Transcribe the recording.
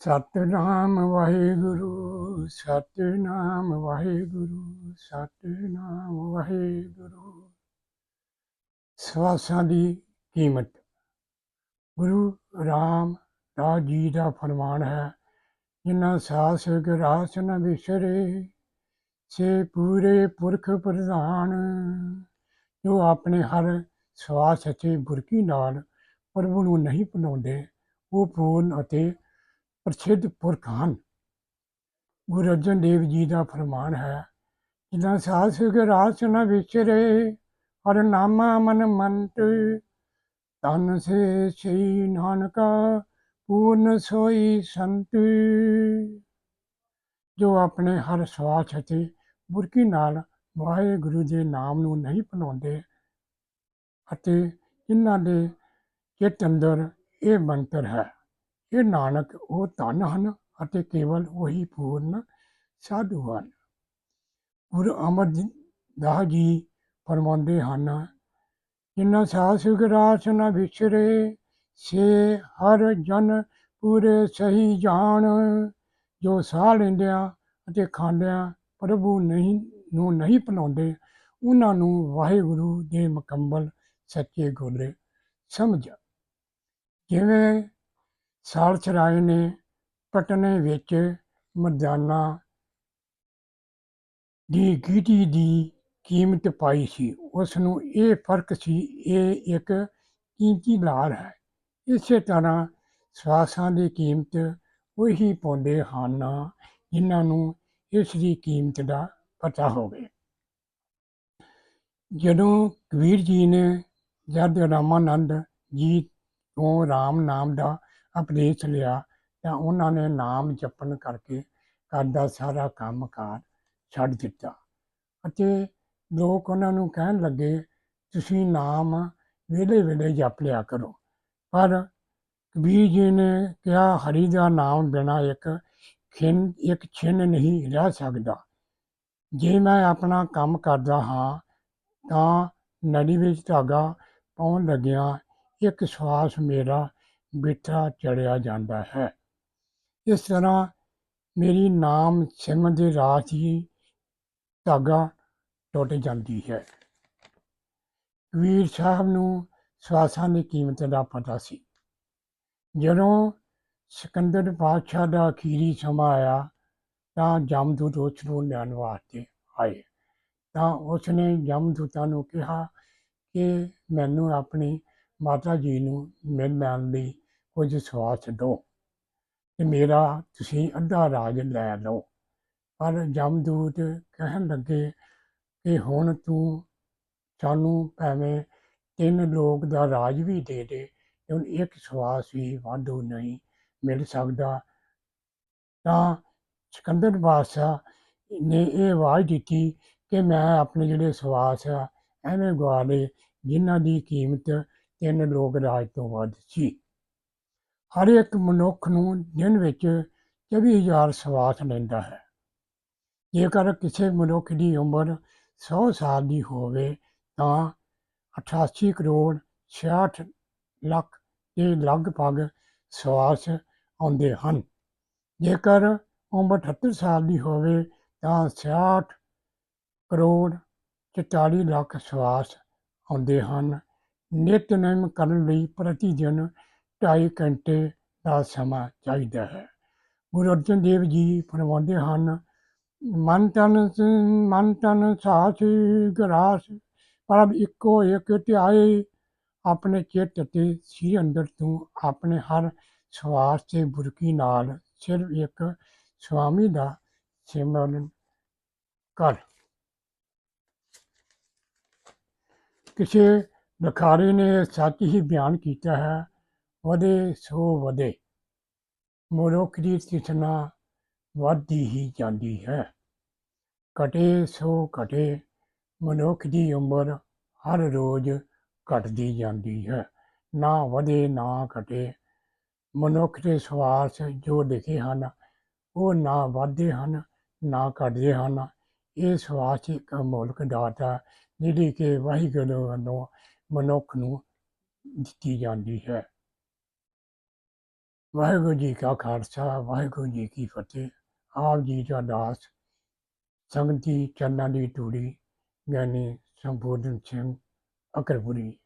ਸਤਿਨਾਮ ਵਾਹਿਗੁਰੂ ਸਤਿਨਾਮ ਵਾਹਿਗੁਰੂ ਸਤਿਨਾਮ ਵਾਹਿਗੁਰੂ। ਸਵਾਸਾਂ ਦੀ ਕੀਮਤ। ਗੁਰੂ ਰਾਮ ਰਾਮਦਾਸ ਜੀ ਦਾ ਫਰਮਾਨ ਹੈ, ਜਿਨ੍ਹਾਂ ਸਾਸ ਗਰਾਸ ਨ ਵਿਸਰੇ, ਸੇ ਪੂਰੇ ਪੁਰਖ ਪ੍ਰਧਾਨ। ਜੋ ਆਪਣੇ ਹਰ ਸਵਾਸ ਅਤੇ ਬੁਰਕੀ ਨਾਲ ਪ੍ਰਭੂ ਨੂੰ ਨਹੀਂ ਭੁਲਾਉਂਦੇ, ਉਹ ਪੂਰਨ ਅਤੇ ਪ੍ਰਸਿੱਧ ਪੁਰਖ ਹਨ ਗੁਰੂ ਅਰਜਨ ਦੇਵ ਜੀ ਦਾ ਫਰਮਾਨ ਹੈ, ਜਿਨ੍ਹਾਂ ਸਾਸ ਗਰਾਸ ਨ ਵਿਸਰੇ ਹਰ ਨਾਮਾ ਮਨ ਮੰਤ ਤਨ ਸੇ ਸ੍ਰੀ ਨਾਨਕਾ ਪੂਰਨ ਸੋਈ ਸੰਤ। ਜੋ ਆਪਣੇ ਹਰ ਸਵਾਸ ਅਤੇ ਬੁਰਕੀ ਨਾਲ ਵਾਹਿਗੁਰੂ ਦੇ ਨਾਮ ਨੂੰ ਨਹੀਂ ਭੁਲਾਉਂਦੇ ਅਤੇ ਇਹਨਾਂ ਦੇ ਚਿੱਤ ਅੰਦਰ ਇਹ ਮੰਤਰ ਹੈ। ਇਹ ਨਾਨਕ ਉਹ ਧਨ ਹਨ ਅਤੇ ਕੇਵਲ ਉਹੀ ਪੂਰਨ ਸਾਧੂ ਹਨ। ਗੁਰੂ ਅਮਰਦਾਸ ਜੀ ਫਰਮਾਉਂਦੇ ਹਨ, ਜਿਨ੍ਹਾਂ ਸਾਸ ਗਰਾਸ ਨ ਵਿਸਰੇ, ਸੇ ਹਰ ਜਨ ਪੂਰੇ ਸਹੀ ਜਾਣ। ਜੋ ਸਾਹ ਲੈਂਦਿਆਂ ਅਤੇ ਖਾਂਦਿਆਂ ਪ੍ਰਭੂ ਨਹੀਂ, ਨੂੰ ਨਹੀਂ ਭੁਲਾਉਂਦੇ, ਉਹਨਾਂ ਨੂੰ ਵਾਹਿਗੁਰੂ ਦੇ ਮੁਕੰਮਲ ਸੱਚੇ ਗੋਲੇ ਸਮਝ। ਜਿਵੇਂ ਸਾਲਸ ਰਾਏ ਨੇ ਪਟਨੇ ਵਿੱਚ ਮਰਦਾਨਾ ਦੀ ਗੀਟੀ ਦੀ ਕੀਮਤ ਪਾਈ ਸੀ। ਉਸ ਨੂੰ ਇਹ ਫ਼ਰਕ ਸੀ, ਇਹ ਇੱਕ ਕੀਮਤੀ ਲਾਲ ਹੈ। ਇਸੇ ਤਰ੍ਹਾਂ ਸਵਾਸਾਂ ਦੀ ਕੀਮਤ ਉਹੀ ਪਾਉਂਦੇ ਹਨ ਜਿਨ੍ਹਾਂ ਨੂੰ ਇਸ ਦੀ ਕੀਮਤ ਦਾ ਪਤਾ ਹੋਵੇ। ਜਦੋਂ ਕਬੀਰ ਜੀ ਨੇ ਜਦ ਰਾਮਾਨੰਦ ਜੀ ਤੋਂ ਰਾਮ ਨਾਮ ਦਾ ਉਪਦੇਸ਼ ਲਿਆ ਤਾਂ ਉਹਨਾਂ ਨੇ ਨਾਮ ਜਪਣ ਕਰਕੇ ਘਰ ਦਾ ਸਾਰਾ ਕੰਮਕਾਰ ਛੱਡ ਦਿੱਤਾ। ਅਤੇ ਲੋਕ ਉਹਨਾਂ ਨੂੰ ਕਹਿਣ ਲੱਗੇ, ਤੁਸੀਂ ਨਾਮ ਵੇਲੇ ਵੇਲੇ ਜਪ ਲਿਆ ਕਰੋ। ਪਰ ਕਬੀਰ ਜੀ ਨੇ ਕਿਹਾ, ਹਰੀ ਦਾ ਨਾਮ ਬਿਨਾ ਇੱਕ ਖਿੰਨ, ਇੱਕ ਛਿੰਨ ਨਹੀਂ ਰਹਿ ਸਕਦਾ। ਜੇ ਮੈਂ ਆਪਣਾ ਕੰਮ ਕਰਦਾ ਹਾਂ, ਤਾਂ ਨੜੀ ਵਿੱਚ ਧਾਗਾ ਪਾਉਣ ਲੱਗਿਆ ਇੱਕ ਸਵਾਸ ਮੇਰਾ ਬਿਠਾ ਚੜਿਆ ਜਾਂਦਾ ਹੈ। ਇਸ ਤਰ੍ਹਾਂ ਮੇਰੀ ਨਾਮ ਸਿਮਰਨ ਦੇ ਰਾਤ ਹੀ ਧਾਗਾ ਟੁੱਟ ਜਾਂਦੀ ਹੈ। ਵੀਰ ਸਾਹਿਬ ਨੂੰ ਸਵਾਸਾਂ ਦੀ ਕੀਮਤ ਦਾ ਪਤਾ ਸੀ। ਜਦੋਂ ਸਿਕੰਦਰ ਬਾਦਸ਼ਾਹ ਦਾ ਅਖੀਰੀ ਸਮਾਂ ਆਇਆ, ਤਾਂ ਜਮਦੂਤ ਉਸ ਨੂੰ ਲੈਣ ਵਾਸਤੇ ਆਏ। ਤਾਂ ਉਸ ਨੇ ਜਮਦੂਤਾਂ ਨੂੰ ਕਿਹਾ ਕਿ ਮੈਨੂੰ ਆਪਣੀ ਮਾਤਾ ਜੀ ਨੂੰ ਮਿਲ ਲੈਣ ਲਈ ਕੁਝ ਸਵਾਸ ਦਿਓ ਤੇ ਮੇਰਾ ਤੁਸੀਂ ਅੱਧਾ ਰਾਜ ਲੈ ਲਓ। ਪਰ ਜਮਦੂਤ ਕਹਿਣ ਲੱਗੇ ਕਿ ਹੁਣ ਤੂੰ ਸਾਨੂੰ ਭਾਵੇਂ ਤਿੰਨ ਲੋਕ ਦਾ ਰਾਜ ਵੀ ਦੇ ਦੇ, ਹੁਣ ਇੱਕ ਸਵਾਸ ਵੀ ਵਾਧੂ ਨਹੀਂ ਮਿਲ ਸਕਦਾ। ਤਾਂ ਸਿਕੰਦਰ ਬਾਦਸ਼ਾਹ ਨੇ ਇਹ ਆਵਾਜ਼ ਦਿੱਤੀ ਕਿ ਮੈਂ ਆਪਣੇ ਜਿਹੜੇ ਸਵਾਸ ਆ, ਐਵੇਂ ਗਵਾ ਲਏ ਜਿਨ੍ਹਾਂ ਦੀ ਕੀਮਤ ਤਿੰਨ ਲੋਕ ਰਾਜ ਤੋਂ ਵੱਧ ਸੀ। ਹਰ ਇੱਕ ਮਨੁੱਖ ਨੂੰ ਦਿਨ ਵਿੱਚ 24000 ਸਵਾਸ ਲੈਂਦਾ ਹੈ। ਜੇਕਰ ਕਿਸੇ ਮਨੁੱਖ ਦੀ ਉਮਰ 100 ਸਾਲ ਦੀ ਹੋਵੇ, ਤਾਂ 88 ਕਰੋੜ 66 ਲੱਖ ਦੇ ਲਗਭਗ ਸਵਾਸ ਆਉਂਦੇ ਹਨ। ਜੇਕਰ ਉਮਰ 78 ਸਾਲ ਦੀ ਹੋਵੇ, ਤਾਂ 66 ਕਰੋੜ 44 ਲੱਖ ਸਵਾਸ ਆਉਂਦੇ ਹਨ। ਨਿਤਨੇਮ ਕਰਨ ਲਈ ਪ੍ਰਤੀ ਦਿਨ ਢਾਈ ਘੰਟੇ ਦਾ ਸਮਾਂ ਚਾਹੀਦਾ ਹੈ। ਗੁਰੂ ਅਰਜਨ ਦੇਵ ਜੀ ਫਰਮਾਉਂਦੇ ਹਨ, ਮਨ ਤਨ ਮਨ ਤਨ ਸਾਸ ਗਰਾਸ ਪਰ ਇੱਕੋ ਇੱਕ ਧਿਆਏ, ਆਪਣੇ ਚਿੱਤ ਤੇ ਸੀ ਅੰਦਰ ਤੂੰ ਆਪਣੇ ਹਰ ਸਵਾਸ ਤੇ ਬੁਰਕੀ ਨਾਲ ਸਿਰਫ ਇੱਕ ਸੁਆਮੀ ਦਾ ਸਿਮਰਨ ਕਰ। ਕਿਸੇ ਲਖਾਰੀ ਨੇ ਸੱਚ ਹੀ ਬਿਆਨ ਕੀਤਾ ਹੈ ਵਧੇ ਸੋ ਵਧੇ। ਮਨੁੱਖ ਦੀ ਤ੍ਰਿਸ਼ਨਾ ਵੱਧਦੀ ਹੀ ਜਾਂਦੀ ਹੈ। ਘਟੇ ਸੋ ਘਟੇ, ਮਨੁੱਖ ਦੀ ਉਮਰ ਹਰ ਰੋਜ਼ ਘਟਦੀ ਜਾਂਦੀ ਹੈ। ਨਾ ਵਧੇ, ਨਾ ਘਟੇ। ਮਨੁੱਖ ਦੇ ਸਵਾਸ ਜੋ ਲਿਖੇ ਹਨ, ਉਹ ਨਾ ਵਧਦੇ ਹਨ, ਨਾ ਘਟਦੇ ਹਨ। ਇਹ ਸਵਾਸ ਇੱਕ ਮੁਲਕ ਹੈ, ਜਿਹੜੀ ਕਿ ਵਾਹਿਗੁਰੂ ਵੱਲੋਂ ਮਨੁੱਖ ਨੂੰ ਦਿੱਤੀ ਜਾਂਦੀ ਹੈ। ਵਾਹਿਗੁਰੂ ਜੀ ਕਾ ਖਾਲਸਾ, ਵਾਹਿਗੁਰੂ ਜੀ ਕੀ ਫਤਿਹ। ਆਪ ਜੀ ਦਾ ਦਾਸ, ਸੰਗਤੀ ਦੀ ਦੀ ਟੂੜੀ ਗਿਆਨੀ ਸੰਬੋਧਨ ਸਿੰਘ ਅਕਰਪੁਰੀ।